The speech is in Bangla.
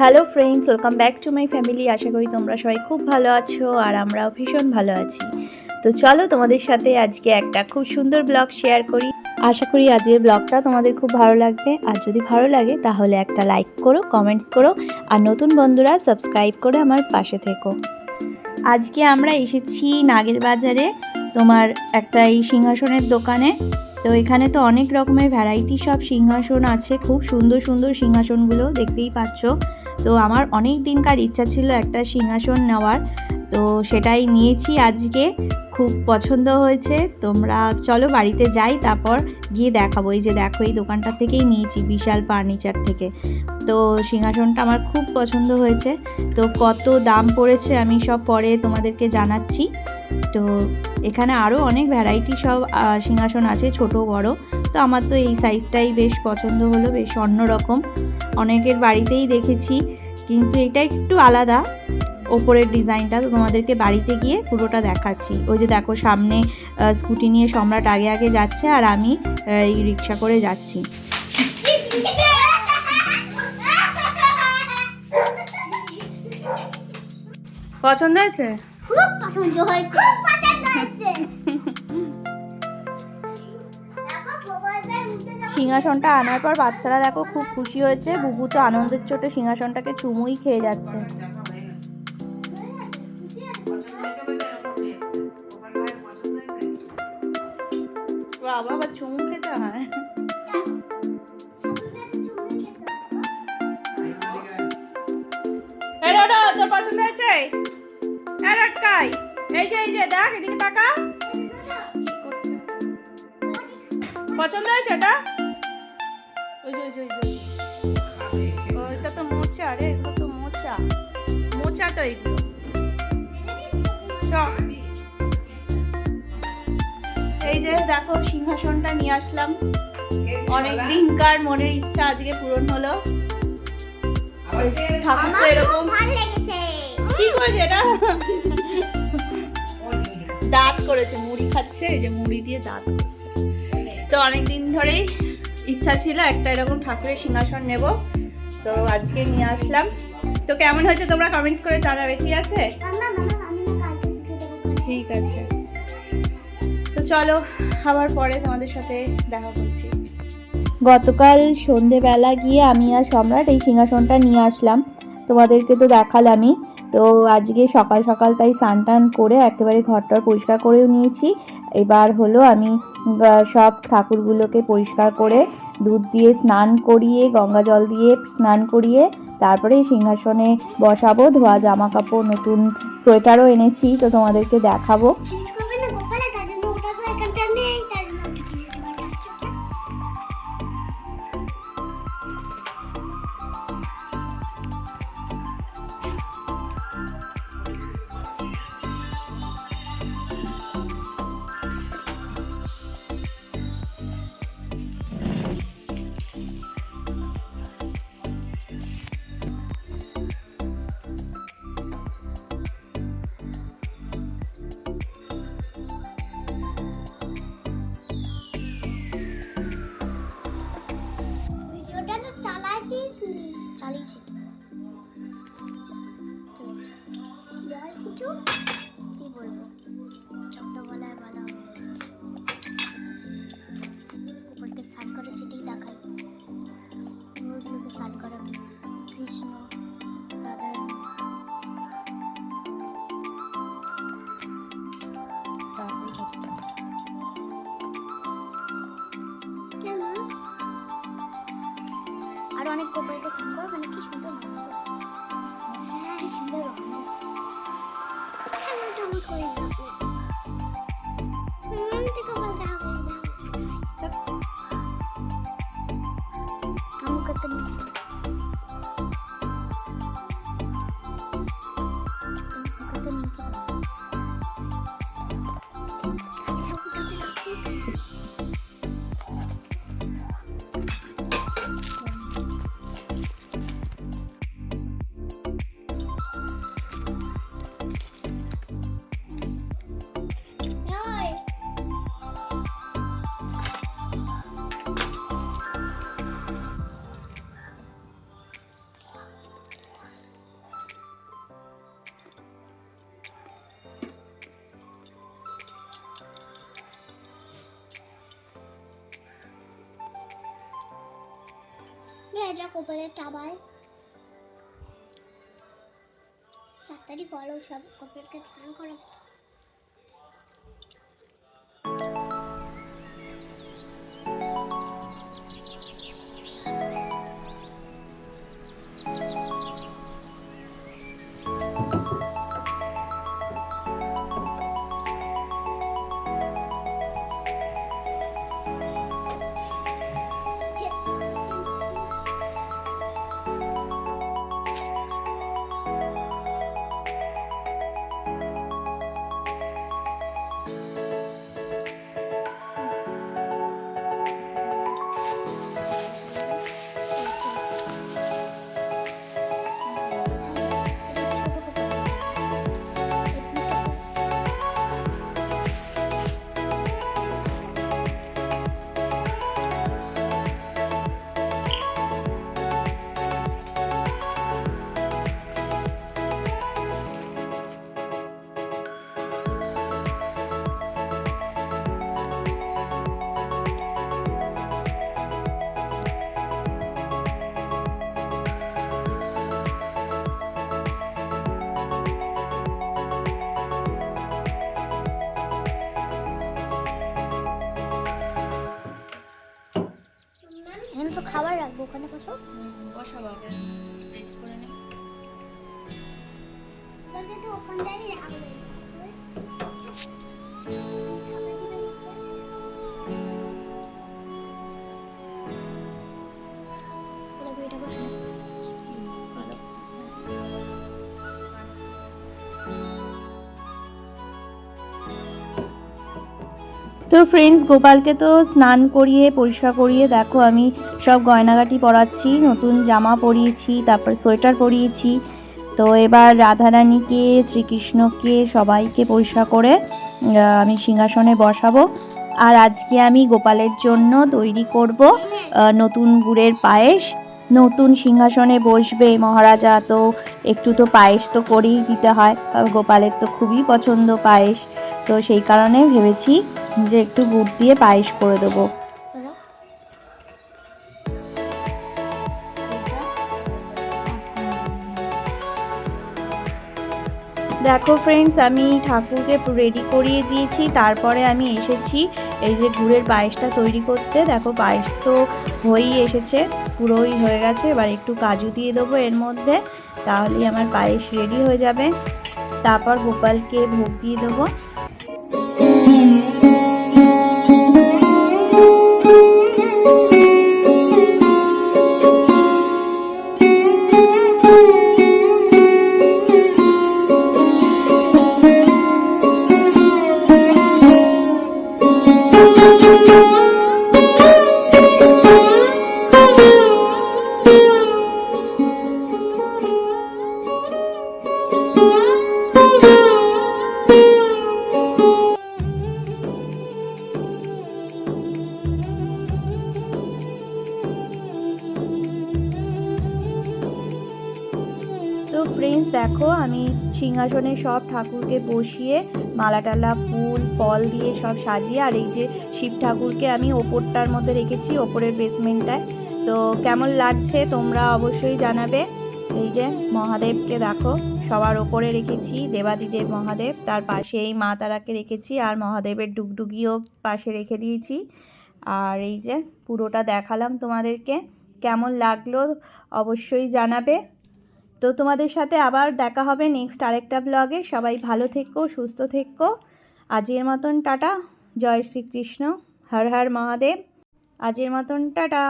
Hello friends, welcome back to my family. আশা করি তোমরা সবাই খুব ভালো আছো আর আমরাও ভীষণ ভালো আছি। তো চলো তোমাদের সাথে আজকে একটা খুব সুন্দর ব্লগ শেয়ার করি। আশা করি আজকের ব্লগটা তোমাদের খুব ভালো লাগবে। আর যদি ভালো লাগে, তাহলে একটা লাইক করো, কমেন্টস করো, আর নতুন বন্ধুরা সাবস্ক্রাইব করে আমার পাশে থেকো। আজকে আমরা এসেছি নাগের বাজারে, তোমার একটা এই সিংহাসনের দোকানে। তো এখানে তো অনেক রকমের ভ্যারাইটি সব সিংহাসন আছে। খুব সুন্দর সুন্দর সিংহাসনগুলো দেখতেই পাচ্ছ। তো আমার অনেক দিনকার ইচ্ছা ছিল একটা সিংহাসন নেওয়ার। তো সেটাই নিয়েছি আজকে। খুব পছন্দ হয়েছে। তোমরা চলো বাড়িতে যাই, তারপর গিয়ে দেখাবো। এই যে দেখো, এই দোকানটা থেকেই নিয়েছি বিশাল ফার্নিচার থেকে। তো সিংহাসনটা আমার খুব পছন্দ হয়েছে। তো কত দাম পড়েছে আমি সব পরে তোমাদেরকে জানাচ্ছি। তো এখানে আরও অনেক ভ্যারাইটি সব সিংহাসন আছে ছোট বড়। তো আমার তো এই সাইজটাই বেশ পছন্দ হলো বেশ অন্যরকম। অনেকের বাড়িতেই দেখেছি কিন্তু এটা একটু আলাদা। ওপরের ডিজাইনটা তো তোমাদেরকে বাড়িতে গিয়ে পুরোটা দেখাচ্ছি। ওই যে দেখো সামনে স্কুটি নিয়ে সম্রাট আগে আগে যাচ্ছে আর আমি এই রিক্সা করে যাচ্ছি। পছন্দ হয়েছে? পছন্দ হয়েছে খুব পছন্দ হয়েছে সিংহাসনটা আনার পর বাচ্চারা দেখো খুব খুশি হয়েছে। বুবু তো আনন্দের চোটে সিংহাসনটাকে চুমুই খেয়ে যাচ্ছে। বাবা, আবার চুমু খেতে হয়? তোর পছন্দ হয়েছে? এই যে এই যে দেখ এদিকে তাকা। পছন্দ হয়েছে এটা ওই যে ওই যে ওই যে। এটা তো মোচা রে এগুলো তো মোচা। মোচা তো এগুলো এই যে দেখো সিংহাসনটা নিয়ে আসলাম। অনেক দিনকার মনের ইচ্ছা আজকে পূরণ হলো। ঠাকুর তো এরকম কি করেছে এটা? দাঁত করেছে, মুড়ি খাচ্ছে, এই যে মুড়ি দিয়ে দাঁত করছে। তো অনেক দিন ধরেই ইচ্ছা ছিল একটা এরকম ঠাকুরের সিংহাসন নেব। তো আজকে নিয়ে আসলাম। তো কেমন হয়েছে তোমরা কমেন্টস করে জানাবে, ঠিক আছে? ঠিক আছে। তো চলো, আবার পরে তোমাদের সাথে দেখা করছি। গতকাল সন্ধেবেলা গিয়ে আমি আর সম্রাট এই সিংহাসনটা নিয়ে আসলাম। তোমাদেরকে তো দেখালামই। তো আজকে সকাল সকাল তাই স্নান টান করে একেবারে ঘরটার পরিষ্কার করেও নিয়েছি। এবার হলো আমি সব ঠাকুরগুলোকে পরিষ্কার করে দুধ দিয়ে স্নান করিয়ে, গঙ্গা জল দিয়ে স্নান করিয়ে, তারপরে সিংহাসনে বসাবো, ধোয়া জামা কাপড়, নতুন সোয়েটারও এনেছি, তো তোমাদেরকে দেখাবো। অনেক গোপালকে সুন্দর মানে কি সুন্দর লাগছে কি সুন্দর রকম কেমন এটা কপালের টাবায়। তাড়াতাড়ি করো সব কপালকে স্নান করো ওখানে বসো। বসাবো বাবা করে তো ওখানটাই রাখব। তো ফ্রেন্ডস গোপালকে তো স্নান করিয়ে, পরিষ্কার করিয়ে, দেখো আমি সব গয়নাগাটি পরাচ্ছি, নতুন জামা পরিয়েছি, তারপর সোয়েটার পরিয়েছি। তো এবার রাধারানীকে, শ্রীকৃষ্ণকে, সবাইকে পরিষ্কার করে আমি সিংহাসনে বসাবো। আর আজকে আমি গোপালের জন্য তৈরি করব নতুন গুড়ের পায়েস। নতুন সিংহাসনে বসবে মহারাজা, তো একটু তো পায়েস তো করেই দিতে হয়। গোপালের তো খুবই পছন্দ পায়েস। তো সেই কারণে ভেবেছি যে একটু গুড় দিয়ে পায়েস করে দেবো। দেখো ফ্রেন্ডস আমি ঠাকুরকে রেডি করিয়ে দিয়েছি। তারপরে আমি এসেছি এই যে গুড়ের পায়েসটা তৈরি করতে, দেখো পায়েস তো হয়েই এসেছে, পুরোই হয়ে গেছে। এবার একটু কাজু দিয়ে দেবো এর মধ্যে তাহলে আমার পায়েস রেডি হয়ে যাবে। তারপর গোপালকে ভোগ দিয়ে দেবো। ফ্রেন্ডস দেখো, আমি সিংহাসনে সব ঠাকুরকে বসিয়ে মালা টালা ফুল, ফল দিয়ে সব সাজিয়ে, আর এই যে শিব ঠাকুরকে আমি ওপরটার মধ্যে রেখেছি, ওপরের বেসমেন্টটায় তো কেমন লাগছে তোমরা অবশ্যই জানাবে। এই যে মহাদেবকে দেখো, সবার ওপরে রেখেছি, দেবাদিদেব মহাদেব, তার পাশে এই মা তারাকে রেখেছি, আর মহাদেবের ডুগডুগিও পাশে রেখে দিয়েছি। আর এই যে পুরোটা দেখালাম তোমাদেরকে, কেমন লাগল অবশ্যই জানাবে। তো তোমাদের সাথে আবার দেখা হবে নেক্সট আরেকটা ব্লগে সবাই ভালো থেকো, সুস্থ থেকো। আজের মতন টাটা। জয় শ্রীকৃষ্ণ। হর হর মহাদেব। আজের মতন টাটা।